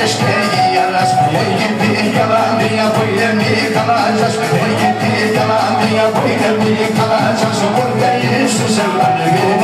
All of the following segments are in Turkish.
ateşte yaras Oy gitti yalan dünya böyle mi kalacağız Oy gitti yalan dünya böyle mi kalacağız Buradayız susanlar gibi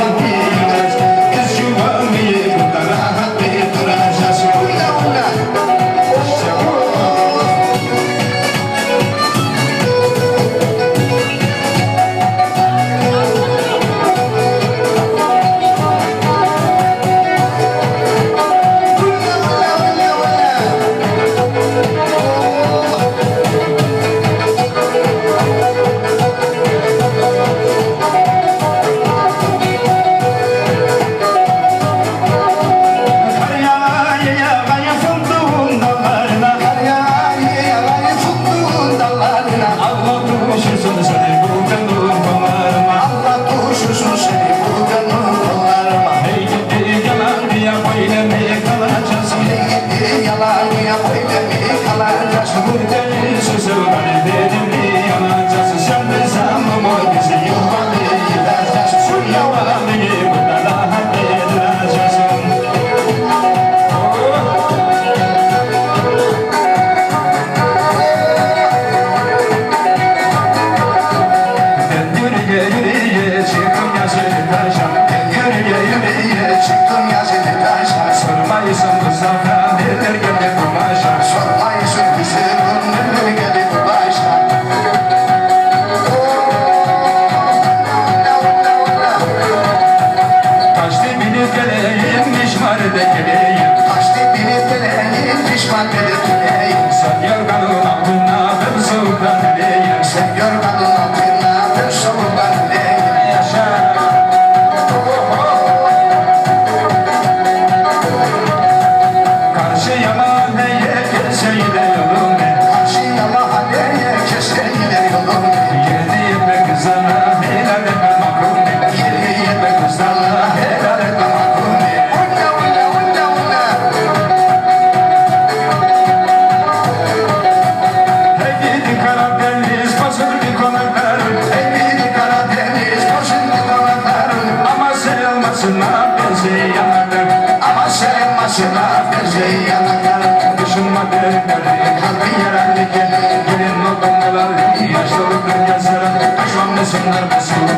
yaşlılık dünyasına Aşvanlısınlar basın